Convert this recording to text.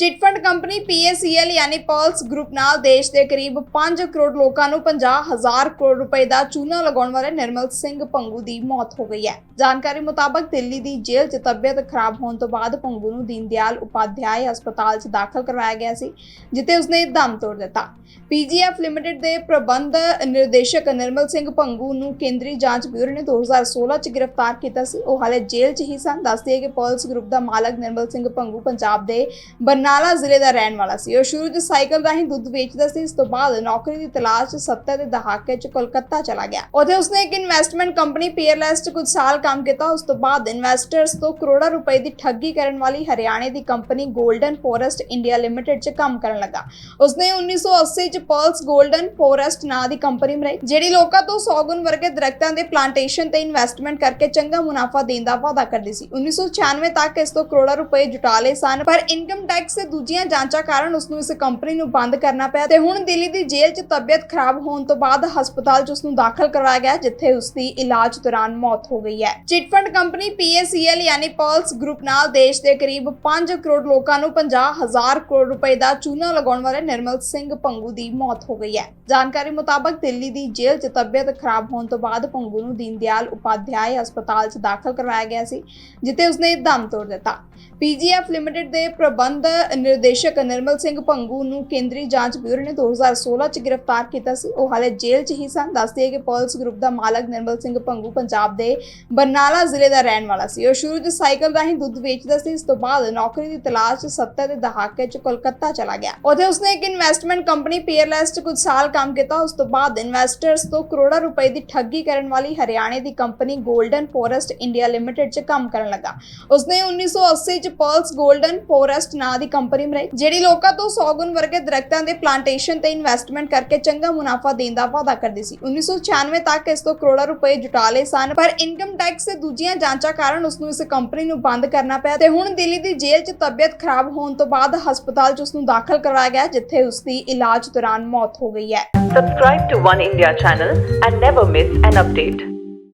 Chit fund company PACL ਯਾਨੀ Pearls group ਨਾਲ ਦੇਸ਼ ਦੇ ਕਰੀਬ 5 ਕਰੋੜ ਲੋਕਾਂ ਨੂੰ 50000 ਕਰੋੜ ਰੁਪਏ ਦਾ ਚੂਨਾ ਲਗਾਉਣ ਵਾਲੇ ਨਿਰਮਲ ਸਿੰਘ ਪੰਗੂ ਦੀ ਮੌਤ ਹੋ ਗਈ ਹੈ। ਜਾਣਕਾਰੀ ਮੁਤਾਬਕ ਦਿੱਲੀ ਦੀ ਜੇਲ੍ਹ 'ਚ ਤਬੀਅਤ ਖਰਾਬ ਹੋਣ ਤੋਂ ਬਾਅਦ ਪੰਗੂ ਨੂੰ ਦੀਨਦਿਆਲ ਉਪਾਧਿਆਇ ਹਸਪਤਾਲ 'ਚ ਦਾਖਲ ਕਰਵਾਇਆ ਗਿਆ ਸੀ, ਜਿੱਥੇ ਉਸਨੇ ਦਮ ਤੋੜ ਦਿੱਤਾ। ਪੀਜੀਐਫ ਲਿਮਟਿਡ ਦੇ ਪ੍ਰਬੰਧ ਨਿਰਦੇਸ਼ਕ ਨਿਰਮਲ ਸਿੰਘ ਪੰਗੂ ਨੂੰ ਕੇਂਦਰੀ ਜਾਂਚ ਬਿਊਰੋ ਨੇ 2016 ਚ ਗ੍ਰਿਫਤਾਰ ਕੀਤਾ ਸੀ। ਉਹ ਹਾਲੇ ਜੇਲ੍ਹ 'ਚ ਹੀ ਸਨ। ਦੱਸਦੀ ਕਿ ਪਰਲਸ ਗਰੁੱਪ ਦਾ ਮਾਲਕ ਨਿਰਮਲ ਸਿੰਘ ਪੰਗੂ ਪੰਜਾਬ ਦੇ ਬਰਨਾਲਾ ਜ਼ਿਲ੍ਹੇ ਦਾ ਰਹਿਣ ਵਾਲਾ ਸੀ। ਉਹ ਸ਼ੁਰੂ 'ਚ ਸਾਈਕਲ ਰਾਹੀਂ ਦੁੱਧ ਵੇਚਦਾ ਸੀ, ਇਸ ਤੋਂ ਬਾਅਦ ਨੌਕਰੀ ਦੀ ਤਲਾਸ਼ 'ਚ 70 ਦੇ ਦਹਾਕੇ 'ਚ ਕੋਲਕਾਤਾ ਚਲਾ ਗਿਆ। ਉੱਥੇ ਉਸਨੇ ਇੱਕ ਇਨਵੈਸਟਮੈਂਟ ਕੰਪਨੀ ਪੀਅਰਲੈਸ 'ਚ ਕੁਝ ਸਾਲ ਕੰਮ ਕੀਤਾ। ਉਸ ਤੋਂ ਬਾਅਦ ਇਨਵੈਸਟਰਸ ਤੋਂ ਕਰੋੜਾਂ ਰੁਪਏ ਦੀ ਠੱਗੀ ਕਰਨ ਵਾਲੀ ਹਰਿਆਣੇ ਦੀ company golden forest India limited 'ਚ ਕੰਮ ਕਰਨ ਲੱਗਾ। ਉਸਨੇ 1980 ਚ ਪਰਲਸ 골ਡਨ ਫੋਰੈਸਟ ਨਾਂ ਦੀ ਕੰਪਨੀ ਬਣਾਈ, ਜਿਹੜੀ ਲੋਕਾਂ ਤੋਂ 100 ਗੁਣ ਵਰਗੇ ਦਰਖਤਾਂ ਦੇ ਪਲਾਂਟੇਸ਼ਨ ਤੇ ਇਨਵੈਸਟਮੈਂਟ ਕਰਕੇ ਚੰਗਾ ਮੁਨਾਫਾ ਦੇਣ ਦਾ ਵਾਅਦਾ ਕਰਦੀ ਸੀ। 1996 ਤੱਕ ਇਸ ਤੋਂ ਕਰੋੜਾਂ ਰੁਪਏ ਜੁਟਾ ਲਏ ਸਨ, ਪਰ ਇਨਕਮ ਟੈਕਸ ਤੇ ਦੂਜੀਆਂ ਜਾਂਚਾਂ ਕਾਰਨ ਉਸ ਨੂੰ ਇਸ ਕੰਪਨੀ ਨੂੰ ਬੰਦ ਕਰਨਾ ਪਿਆ ਤੇ ਹੁਣ ਦਿੱਲੀ ਦੀ ਜੇਲ੍ਹ 'ਚ ਤਬੀਅਤ ਖਰਾਬ ਹੋਣ ਤੋਂ ਬਾਅਦ ਹਸਪਤਾਲ 'ਚ ਉਸ ਨੂੰ ਦਾਖਲ ਕਰਵਾਇਆ ਗਿਆ, ਜਿੱਥੇ ਉਸ ਦੀ ਇਲਾਜ ਦੌਰਾਨ ਮੌਤ ਹੋ ਗਈ ਹੈ। ਚਿਟ ਕੰਪਨੀ PACL ਯਾਨੀ ਪਰਲਸ ਗਰੁੱਪ ਨਾਲ ਦੇਸ਼ ਦੇ ਕਰੀਬ 5 ਕਰੋੜ ਲੋਕਾਂ ਨੂੰ 50000 ਕਰੋੜ ਰੁਪਏ ਦਾ ਚੂਨਾ ਲਗਾਉਣ ਵਾਲੇ ਨਿਰਮਲ ਸਿੰਘ ਪੰਗੂ ਦੀ ਮੌਤ ਹੋ ਗਈ ਹੈ। ਜਾਣਕਾਰੀ ਮੁਤਾਬਕ ਦਿੱਲੀ ਦੀ ਜੇਲ੍ਹ 'ਚ ਤਬੀਅਤ ਖਰਾਬ ਹੋਣ ਤੋਂ ਬਾਅਦ ਪੰਗੂ ਨੂੰ ਦੀਨਦਿਆਲ ਉਪਾਧਿਆਇ ਹਸਪਤਾਲ 'ਚ ਦਾਖਲ ਕਰਵਾਇਆ ਗਿਆ ਸੀ, ਜਿੱਥੇ ਉਸਨੇ ਦਮ ਤੋੜ ਦਿੱਤਾ। ਪੀਜੀਐਫ ਲਿਮਟਿਡ ਦੇ ਪ੍ਰਬੰਧ ਨਿਰਦੇਸ਼ਕ ਨਿਰਮਲ ਸਿੰਘ ਭੰਗੂ ਨੂੰ ਕੇਂਦਰੀ ਜਾਂਚ ਬਿਊਰੋ ਨੇ 2016 ਚ ਗ੍ਰਿਫਤਾਰ ਕੀਤਾ ਸੀ। ਉਹ ਹਾਲੇ ਜੇਲ੍ਹ 'ਚ ਹੀ ਸਨ। ਦੱਸਦੀ ਕਿ ਪਰਲਸ ਗਰੁੱਪ ਦਾ ਮਾਲਕ ਨਿਰਮਲ ਸਿੰਘ ਭੰਗੂ ਪੰਜਾਬ ਦੇ ਬਰਨਾਲਾ ਜ਼ਿਲ੍ਹੇ ਦਾ ਰਹਿਣ ਵਾਲਾ ਸੀ। ਉਹ ਸ਼ੁਰੂ 'ਚ ਸਾਈਕਲ ਰਾਹੀਂ ਦੁੱਧ ਵੇਚਦਾ ਸੀ। ਇਸ ਤੋਂ ਬਾਅਦ ਨੌਕਰੀ ਦੀ ਤਲਾਸ਼ 'ਚ 70 ਦੇ ਦਹਾਕੇ 'ਚ ਕੋਲਕਾਤਾ ਚਲਾ ਗਿਆ। ਉੱਥੇ ਉਸਨੇ ਇੱਕ ਇਨਵੈਸਟਮੈਂਟ ਕੰਪਨੀ ਪੀਅਰਲੈਸ 'ਚ ਕੁਝ ਸਾਲ ਕੰਮ ਕੀਤਾ। ਉਸ ਤੋਂ ਬਾਅਦ ਇਨਵੈਸਟਰਸ ਤੋਂ ਕਰੋੜਾਂ ਰੁਪਏ ਦੀ ਠੱਗੀ ਕਰਨ ਵਾਲੀ ਹਰਿਆਣੇ ਦੀ company golden forest India limited 'ਚ ਕੰਮ ਕਰਨ ਲੱਗਾ। ਉਸਨੇ 1980 ਚ ਪਲਸ 골ਡਨ ਫੋਰੈਸਟ ਨਾਂ ਦੀ ਕੰਪਨੀ ਬਣਾਈ, ਜਿਹੜੀ ਲੋਕਾਂ ਤੋਂ 100 ਗੁਣ ਵਰਗੇ ਦਰਖਤਾਂ ਦੇ ਪਲਾਂਟੇਸ਼ਨ ਤੇ ਇਨਵੈਸਟਮੈਂਟ ਕਰਕੇ ਚੰਗਾ ਮੁਨਾਫਾ ਦੇਣ ਦਾ ਵਾਅਦਾ ਕਰਦੀ ਸੀ 1996 ਤੱਕ ਇਸ ਤੋਂ ਕਰੋੜਾਂ ਰੁਪਏ ਜੁਟਾ ਲਏ ਸਨ, ਪਰ ਇਨਕਮ ਟੈਕਸ ਤੇ ਦੂਜੀਆਂ ਜਾਂਚਾਂ ਕਾਰਨ ਉਸ ਨੂੰ ਇਸ ਕੰਪਨੀ ਨੂੰ ਬੰਦ ਕਰਨਾ ਪਿਆ ਤੇ ਹੁਣ ਦਿੱਲੀ ਦੀ ਜੇਲ੍ਹ 'ਚ ਤਬੀਅਤ ਖਰਾਬ ਹੋਣ ਤੋਂ ਬਾਅਦ ਹਸਪਤਾਲ 'ਚ ਉਸ ਨੂੰ ਦਾਖਲ ਕਰਵਾਇਆ ਗਿਆ, ਜਿੱਥੇ ਉਸ ਦੀ ਇਲਾਜ ਦੌਰਾਨ ਮੌਤ ਹੋ ਗਈ ਹੈ Subscribe to One India channel and never miss an update.